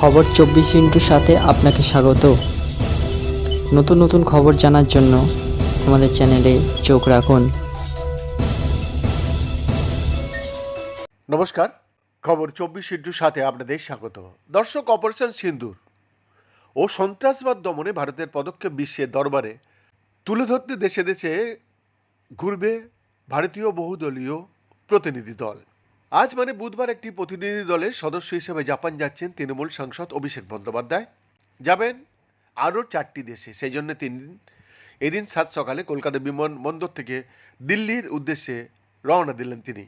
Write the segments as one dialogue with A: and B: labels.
A: খবর চব্বিশ ইন্টুর সাথে আপনাকে স্বাগত। নতুন নতুন খবর জানার জন্য আমাদের চ্যানেলে চোখ রাখুন।
B: নমস্কার, খবর চব্বিশ ইন্টুর সাথে আপনাদের স্বাগত। দর্শক, অপারেশন সিন্দুর ও সন্ত্রাসবাদ দমনে ভারতের পদক্ষেপ বিশ্বের দরবারে তুলে ধরতে দেশে দেশে ঘুরবে ভারতীয় বহুদলীয় প্রতিনিধি দল। আজ মানে বুধবার একটি প্রতিনিধি দলের সদস্য হিসেবে জাপান যাচ্ছেন তৃণমূল সাংসদ অভিষেক বন্দ্যোপাধ্যায়। যাবেন আরও চারটি দেশে, সেই জন্য তিন এদিন সাত সকালে কলকাতা বিমানবন্দর থেকে দিল্লির উদ্দেশ্যে রওনা দিলেন তিনি।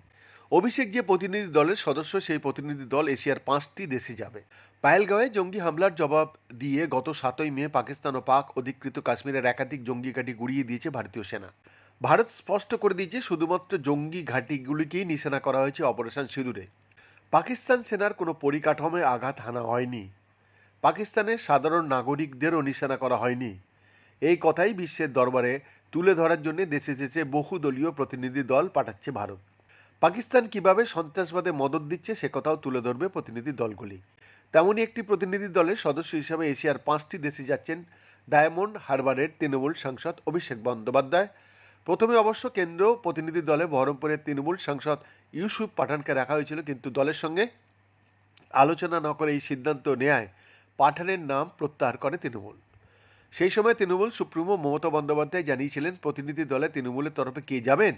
B: অভিষেক যে প্রতিনিধি দলের সদস্য, সেই প্রতিনিধি দল এশিয়ার পাঁচটি দেশে যাবে। পায়েলগাঁওয়ে জঙ্গি হামলার জবাব দিয়ে গত সাতই মে পাকিস্তান ও পাক অধিকৃত কাশ্মীরের একাধিক জঙ্গি ঘাঁটি গুড়িয়ে দিয়েছে ভারতীয় সেনা। ভারত স্পষ্ট করে দিয়েছে, শুধুমাত্র জঙ্গি ঘাঁটিগুলিকেই নিশানা করা হয়েছে অপারেশন সিঁদুরে। পাকিস্তান সেনার কোনো পরিকাঠামোয় আঘাত হানা হয়নি। পাকিস্তানের সাধারণ নাগরিকদেরও নিশানা করা হয়নি। এই কথাই বিশ্বের দরবারে তুলে ধরার জন্য দেশে দেশে বহুদলীয় প্রতিনিধি দল পাঠাচ্ছে ভারত। পাকিস্তান কীভাবে সন্ত্রাসবাদে মদত দিচ্ছে সে কথাও তুলে ধরবে প্রতিনিধি দলগুলি। তেমনই একটি প্রতিনিধি দলের সদস্য হিসেবে এশিয়ার পাঁচটি দেশে যাচ্ছেন ডায়মন্ড হারবারের তৃণমূল সাংসদ অভিষেক বন্দ্যোপাধ্যায়। প্রথমে অবশ্য কেন্দ্র প্রতিনিধি দলে বহরমপুরের তৃণমূল সাংসদ ইউসুফ পাঠানকে রাখা হয়েছিল, কিন্তু দলের সঙ্গে আলোচনা না করে এই সিদ্ধান্ত নেয় পাঠানের নাম প্রত্যাহার করে তৃণমূল। সেই সময় তৃণমূল সুপ্রিমো মমতা বন্দ্যোপাধ্যায় জানিয়েছিলেন, প্রতিনিধি দলে তৃণমূলের তরফে কে যাবেন,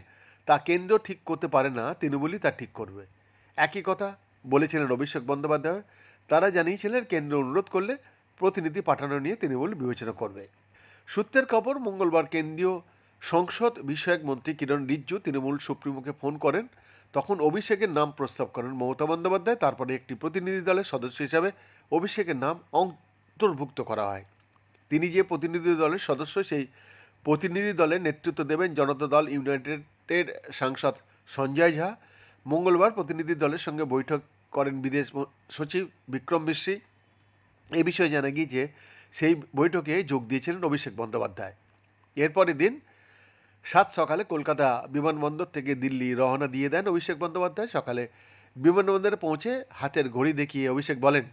B: তা কেন্দ্র ঠিক করতে পারে না, তৃণমূলই তা ঠিক করবে। একই কথা বলেছিলেন অভিষেক বন্দ্যোপাধ্যায়। তারা জানিয়েছিলেন, কেন্দ্র অনুরোধ করলে প্রতিনিধি পাঠানো নিয়ে তৃণমূল বিবেচনা করবে। সূত্রের খবর, মঙ্গলবার কেন্দ্রীয় সংসদ বিষয়ক মন্ত্রী কিরণ রিজ্জু তৃণমূল সুপ্রিমোকে ফোন করেন। তখন অভিষেকের নাম প্রস্তাব করেন মমতা বন্দ্যোপাধ্যায়। তারপরে একটি প্রতিনিধি দলের সদস্য হিসাবে অভিষেকের নাম অন্তর্ভুক্ত করা হয়। তিনি যে প্রতিনিধি দলের সদস্য, সেই প্রতিনিধি দলের নেতৃত্ব দেবেন জনতা দল ইউনাইটেডের সাংসদ সঞ্জয় ঝা। মঙ্গলবার প্রতিনিধি দলের সঙ্গে বৈঠক করেন বিদেশ সচিব বিক্রম মিশ্রী। এ বিষয়ে জানা গিয়েছে, সেই বৈঠকে যোগ দিয়েছিলেন অভিষেক বন্দ্যোপাধ্যায়। এরপরের দিন সাত সকালে কলকাতা বিমানবন্দর থেকে দিল্লি রওনা দিয়ে দেন অভিষেক বন্দ্যোপাধ্যায়। সকালে বিমানবন্দরে পৌঁছে হাতের ঘড়ি দেখিয়ে অভিষেক বলেন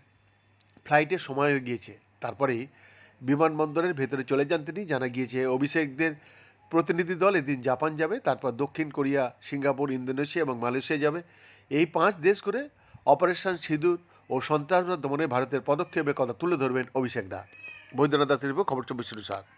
B: ফ্লাইটের সময় হয়ে গিয়েছে। তারপরেই বিমানবন্দরের ভেতরে চলে যান তিনি। জানা গিয়েছে, অভিষেকদের প্রতিনিধি দল এদিন জাপান যাবে, তারপর দক্ষিণ কোরিয়া, সিঙ্গাপুর, ইন্দোনেশিয়া এবং মালয়েশিয়া যাবে। এই পাঁচ দেশ করে অপারেশন সিঁদুর ও সন্ত্রাসবাদ দমনে ভারতের পদক্ষেপের কথা তুলে ধরবেন অভিষেক দা বৈদ্যনাথ দাসের খবর চব্বিশ সার